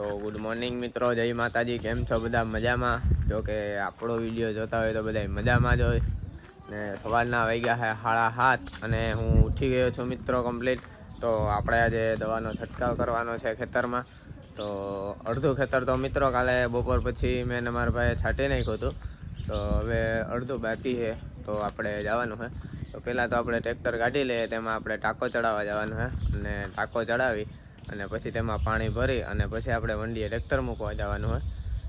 તો good morning મિત્રો, જય માતાજી, કેમ છો બધા? મજામાં? જો કે આપણો વીડિયો જોતા હોય તો બધા મજામાં જ હોય. ને સવારના વાગ્યા છે હાળા હાથ અને હું ઉઠી ગયો છું મિત્રો કમ્પ્લીટ તો આપણે આજે દવાનો છંટકાવ કરવાનો છે ખેતરમાં. તો અડધું ખેતર તો મિત્રો કાલે બપોર પછી મેં અમારા મારા ભાઈએ છાંટી નાખ્યું હતું. તો હવે અડધું બાકી છે, તો આપણે જવાનું છે. તો પહેલાં તો આપણે ટ્રેક્ટર કાઢી લઈએ, તેમાં આપણે ટાંકો ચડાવવા જવાનું છે. અને ટાંકો ચડાવી અને પછી તેમાં પાણી ભરી અને પછી આપણે વંડીએ ટ્રેક્ટર મૂકવા જવાનું હોય.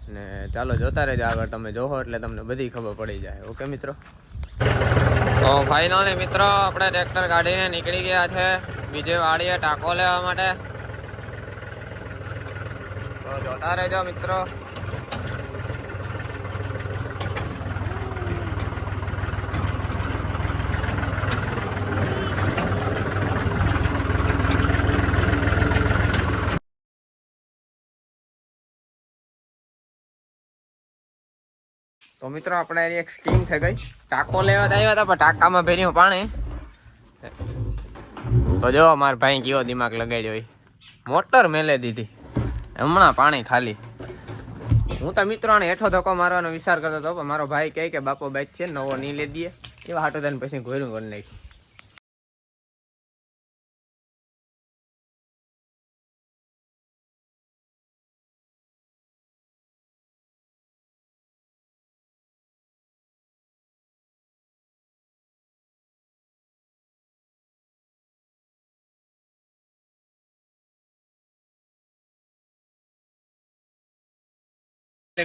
અને ચાલો જોતા રહેજો આગળ તમે જોહો એટલે તમને બધી ખબર પડી જાય. ઓકે મિત્રો? તો ફાઇનલી મિત્રો, આપણે ટ્રેક્ટર કાઢીને નીકળી ગયા છે. બીજે વાડીએ ટાંકો લેવા માટે. જોતા રહેજો મિત્રો. તો મિત્રો, આપણે એક સ્કીમ થઈ ગઈ. ટાંકો લેવા તો આવ્યા હતા, પણ ટાંકામાં ભેર્યું પાણી. તો જો, મારા ભાઈ કેવો દિમાગ લગાડ્યો હોય મોટર મેલે દીધી. હમણાં પાણી ખાલી. હું તો મિત્રો આને હેઠો ધક્કો મારવાનો વિચાર કરતો હતો, પણ મારો ભાઈ કહે કે, બાપો, બાઈક છે નવો નહીં લઈ દઈએ. એવા હાટો તને પછી ઘોર્યું કરી નાખ્યું.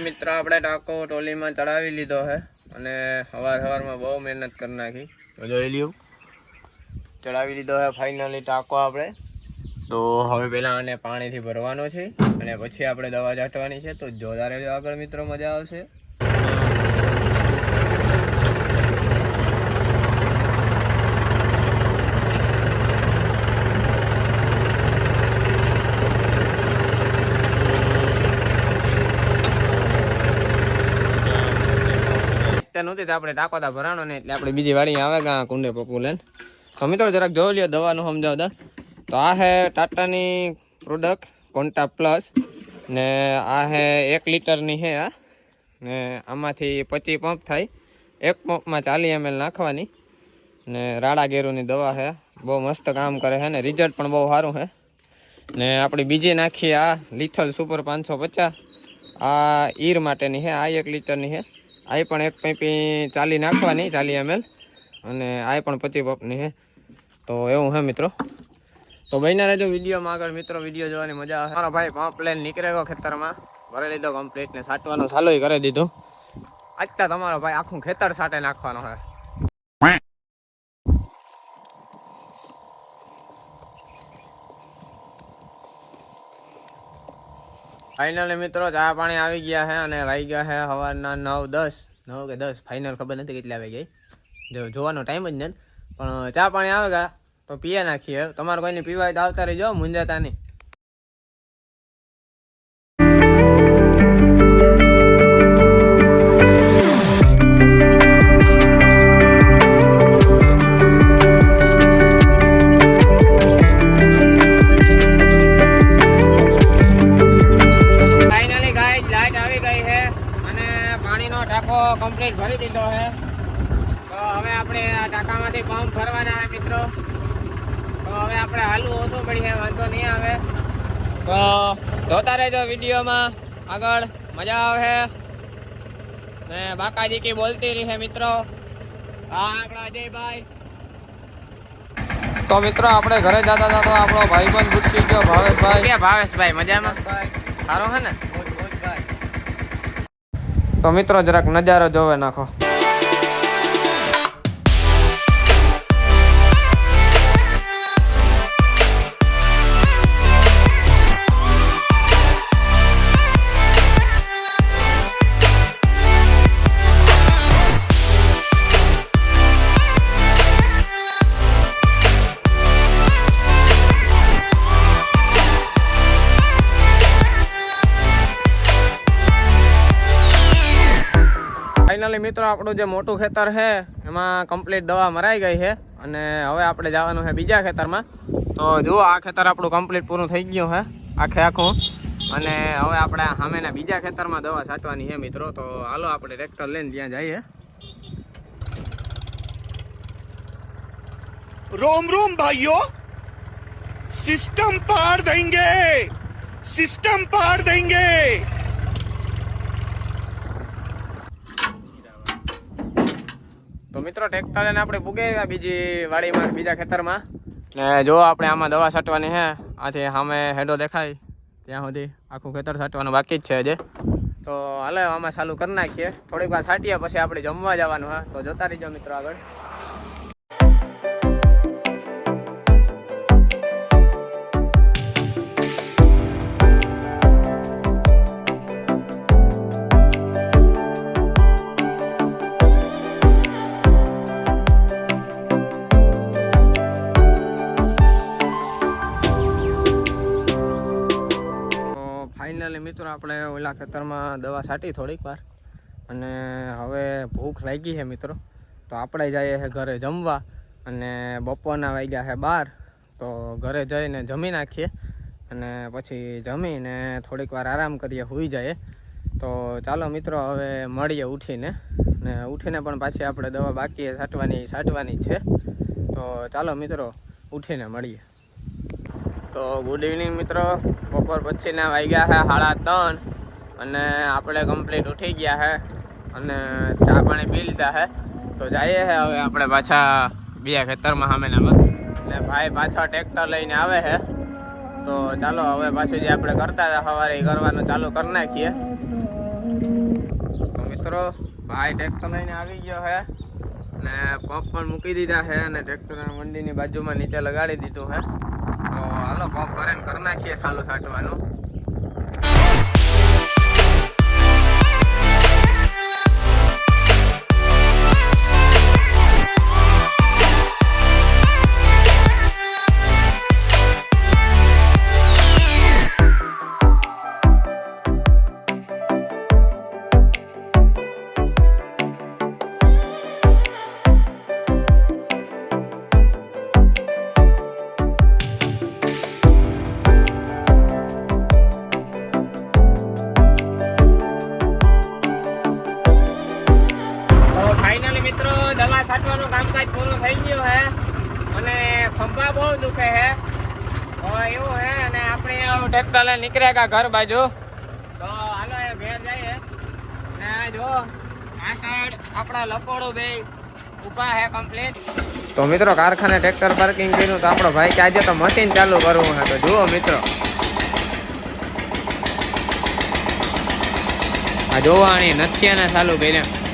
મિત્રો આપણે ટાંકો ટોલીમાં ચડાવી લીધો છે અને સવાર સવારમાં બહુ મહેનત કરી નાખી. તો જોઈ લ્યું. ચડાવી લીધો છે ફાઇનલી ટાંકો આપણે. તો હવે પહેલાં આને પાણીથી ભરવાનો છે અને પછી આપણે દવા છાંટવાની છે. તો જોતા રહેજો આગળ મિત્રો મજા આવશે. નહોતી તો આપણે ટાંકો તા ભરાણો ને એટલે આપણે બીજી વાડી આવે ગા કુંડે પપ્પુ લેન તો મિત્રો જરાક જોઈ લ્યો દવાનું સમજાવતા. તો આ હે ટાટાની પ્રોડક્ટ કોન્ટા પ્લસ ને આ હે એક લીટરની હે આ. ને આમાંથી પચીસ પંપ થાય. એક પંપમાં ચાલી એમએલ નાખવાની. ને રાડા ગેરુની દવા છે બહુ મસ્ત કામ કરે છે ને રિઝલ્ટ પણ બહુ સારું છે ને આપણી બીજી નાખીએ આ લિથલ સુપર પાંચસો પચાસ. આ ઈર માટેની છે આ એક લીટરની છે આ પણ એક પૈપી ચાલી નાખવાની, ચાલી એમએલ અને આ પણ પચી પપની હે. તો એવું છે મિત્રો. તો બહેના રહેજો વિડીયોમાં આગળ. મિત્રો, વીડિયો જોવાની મજા આવે. મારો ભાઈ પંપ લઈને નીકળે ગયો ખેતરમાં. ભરી લીધો કમ્પ્લીટ ને સાટવાનું ચાલુ કરી દીધું. આજતા તમારો ભાઈ આખું ખેતર સાટે નાખવાનો છે ફાઇનલી મિત્રો, ચા પાણી આવી ગયા છે અને વાગી ગયા છે સવારના નવ દસ. નવ કે દસ ફાઇનલ ખબર નથી કેટલી આવી ગઈ. જો, જોવાનો ટાઈમ જ નથી. પણ ચા પાણી આવે ગયા તો પીએ નાખીએ. તમારે કોઈને પીવાય તો આવતા રહીજો મુંજાતા નહીં પાણીનો ટાંકો કમ્પ્લીટ ભરી દીધો છે. તો હવે આપણે આ ટાંકામાંથી પંપ ભરવાના છે મિત્રો. તો હવે આપણે હાલવું ઓછું પડી છે વાંધો નહીં આવે. તો જોતા રહેજો વિડીયોમાં. આગળ મજા આવે ને બાકાજી કી બોલતી રહી છે મિત્રો. હા આપણા અજયભાઈ. તો મિત્રો આપણે ઘરે જતા હતા તો આપણો પણ ગુટકી ગયો ભાવેશભાઈ. કે ભાવેશભાઈ મજામાં? સારો છે ને? તો મિત્રો જરાક નજારો જોવે નાખો. ફાઇનલી મિત્રો, આપણું જે મોટું ખેતર છે, એમાં કમ્પ્લીટ દવા મરાઈ ગઈ છે. અને હવે આપણે જવાનું છે બીજા ખેતરમાં. તો જુઓ, આ ખેતર આપણું કમ્પ્લીટ પૂરું થઈ ગયું છે, આખે આખું. અને હવે આપણે સામેના બીજા ખેતરમાં દવા છાંટવાની છે મિત્રો. તો હાલો, આપણે ટ્રેક્ટર લઈને ત્યાં જઈએ. રોમ રોમ ભાઈઓ. સિસ્ટમ પાર દેંગે સિસ્ટમ પાર દેંગે મિત્રો ટ્રેક્ટર લઈને આપણે પૂગે બીજી વાડીમાં બીજા ખેતરમાં. ને જો આપણે આમાં દવા છાંટવાની છે આથી સામે હેડો દેખાય. ત્યાં સુધી આખું ખેતર છાંટવાનું બાકી જ છે હજે. તો હાલે આમાં ચાલુ કરી નાખીએ. થોડીક વાર છાંટીએ પછી આપણે જમવા જવાનું હા. તો જોતા રહીજો મિત્રો આગળ. ફાઇનલી મિત્રો આપણે ઓલા ખેતરમાં દવા છાંટી થોડીક વાર. અને હવે ભૂખ લાગી છે મિત્રો. તો આપણે જઈએ છે ઘરે જમવા. અને બપોરના વાગ્યા છે બાર. તો ઘરે જઈને જમી નાખીએ. અને પછી જમીને થોડીક વાર આરામ કરીએ, હોઈ જઈએ. તો ચાલો મિત્રો, હવે મળીએ ઉઠીને. ને ઉઠીને પણ પાછી આપણે દવા બાકી છાંટવાની છાંટવાની છે. તો ચાલો મિત્રો, ઉઠીને મળીએ. તો ગુડ ઇવનિંગ મિત્રો. બપોર પછીના વાગ્યા છે સાડા ત્રણ અને આપણે કમ્પ્લીટ ઉઠી ગયા છે અને ચા પાણી પી લીધા છે તો જઈએ છે હવે આપણે પાછા બીજા ખેતરમાં સામેનામાં. એટલે ભાઈ પાછા ટ્રેક્ટર લઈને આવે છે તો ચાલો હવે પાછું જે આપણે કરતા હતા સવારે કરવાનું ચાલુ કરી નાખીએ. તો મિત્રો, ભાઈ ટ્રેક્ટર લઈને આવી ગયો છે ને પંપ પણ મૂકી દીધા છે અને ટ્રેક્ટર મંડીની બાજુમાં નીચે લગાડી દીધું છે તો હાલો પંપ ભરે કરી નાખીએ સાલું છાંટવાનું. કામકાજ પૂરું થઈ ગયું હે, અને ખંભા બહુ દુખે હે. એવું હે, અને આપણે ટ્રેક્ટર લઈને નીકળ્યા કા ઘર બાજુ. તો હાલો એ ઘેર જઈએ. ને આ જો, આ સાઈડ આપણા લપોડું બે ઊભા હે કમ્પ્લીટ તો મિત્રો, કારખાને ટ્રેક્ટર પાર્કિંગ કર્યું તો આપણો ભાઈ કે આજે તો મશીન ચાલુ કરવું હે. તો જુઓ મિત્રો. આ જોવાની નથી ચાલુ કર્યા.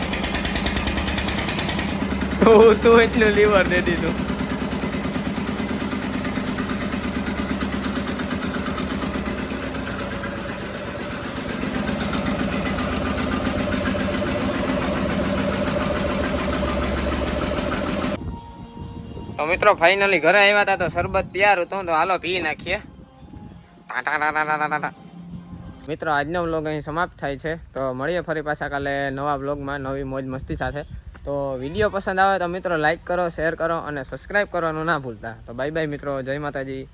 તું તું એટલું લીવર દે દીધું. તો મિત્રો ફાઇનલી ઘરે આવ્યા હતા તો શરબત તૈયાર હતું તો હાલો પી નાખીએ. મિત્રો, આજનો વ્લોગ અહીં સમાપ્ત થાય છે. તો મળીએ ફરી પાછા કાલે નવા વ્લોગમાં નવી મોજ મસ્તી સાથે. તો વીડિયો પસંદ આવે તો મિત્રો લાઇક કરો શેર કરો અને સબસ્ક્રાઈબ કરવાનું ના ભૂલતા. તો બાય બાય મિત્રો, જય માતાજી.